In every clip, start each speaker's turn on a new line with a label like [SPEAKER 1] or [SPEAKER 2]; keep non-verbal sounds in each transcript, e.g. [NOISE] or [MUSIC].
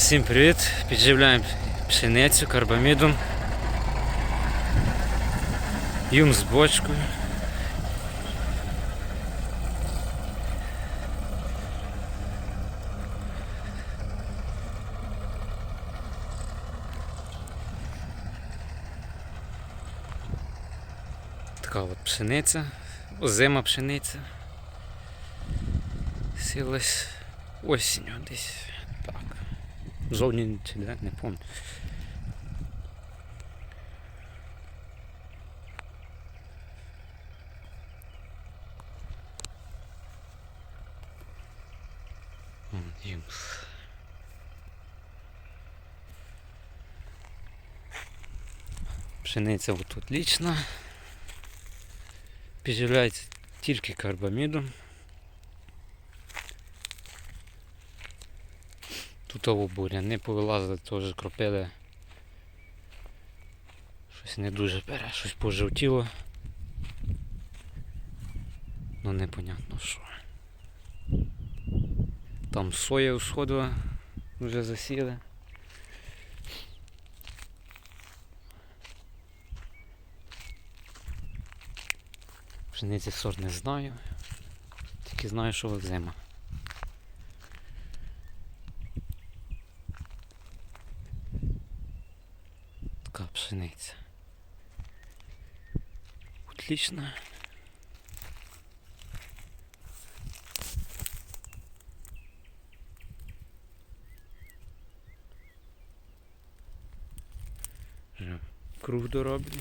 [SPEAKER 1] Всім привіт! Підживляємо пшеницю карбамідом. Юм з бочкою. Така от пшениця, озима пшениця. Сілась осінню десь. Жовтні чи де, не пам'ятаю. Пшениця отут лічна. Підживляється тільки карбамідом. Тут буря, не повилазили, теж кропили. Щось не дуже бере, щось пожовтіло. Ну непонятно що. Там соя усходила, вже засіли. Пшениці сорт не знаю. Тільки знаю, що зима. Така пшениця. Отлично. Круг дороблю.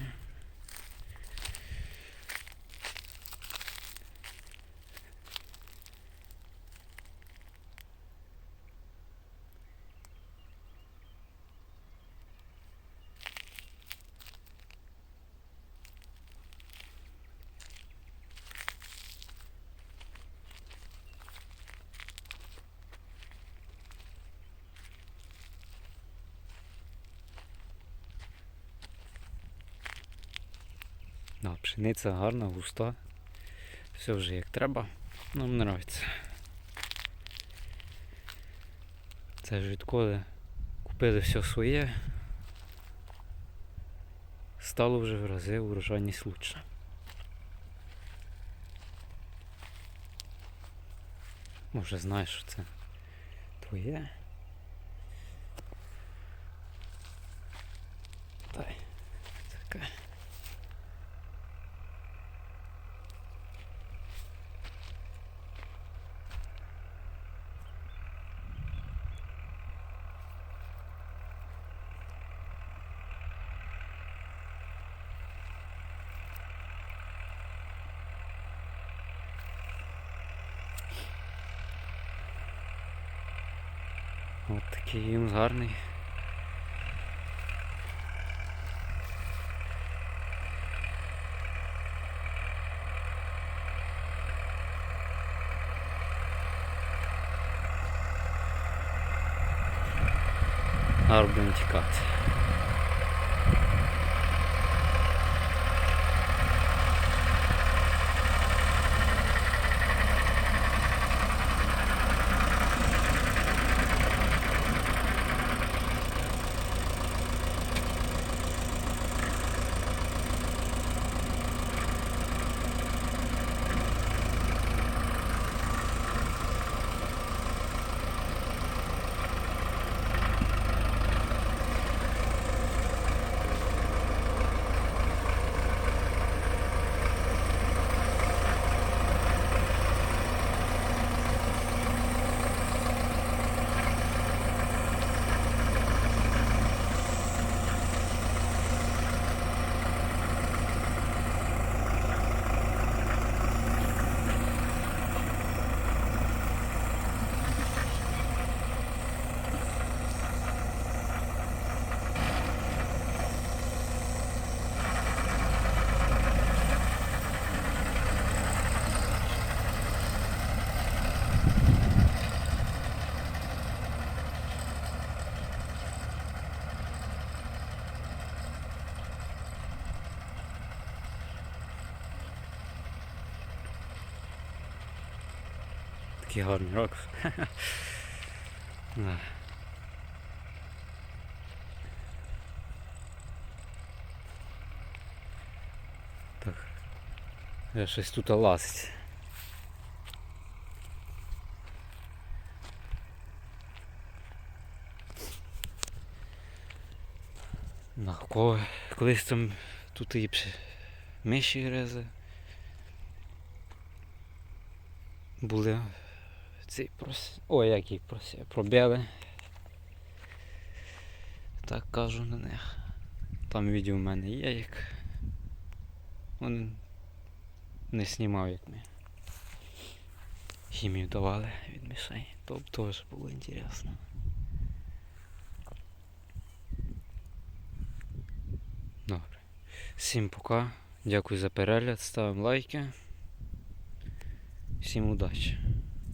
[SPEAKER 1] Да, пшениця гарна, густа. Все вже як треба. Нам подобається. Це ж відколи купили все своє. Стало вже в рази урожайність лучше. Може знаєш, що це твоє. От такий їм гарний. Зараз тікати. такий гарний рок. [LAUGHS] Так, я щось тут лазить. кого колись там тут і миші гризи були ці прос... Ой, як їх прос... пробіли. Так кажу на них. Там відео в мене є, як він не знімав, як ми хімію давали від мишей. То теж було інтересно. Добре. Всім пока. Дякую за перегляд. Ставимо лайки. Всім удачі.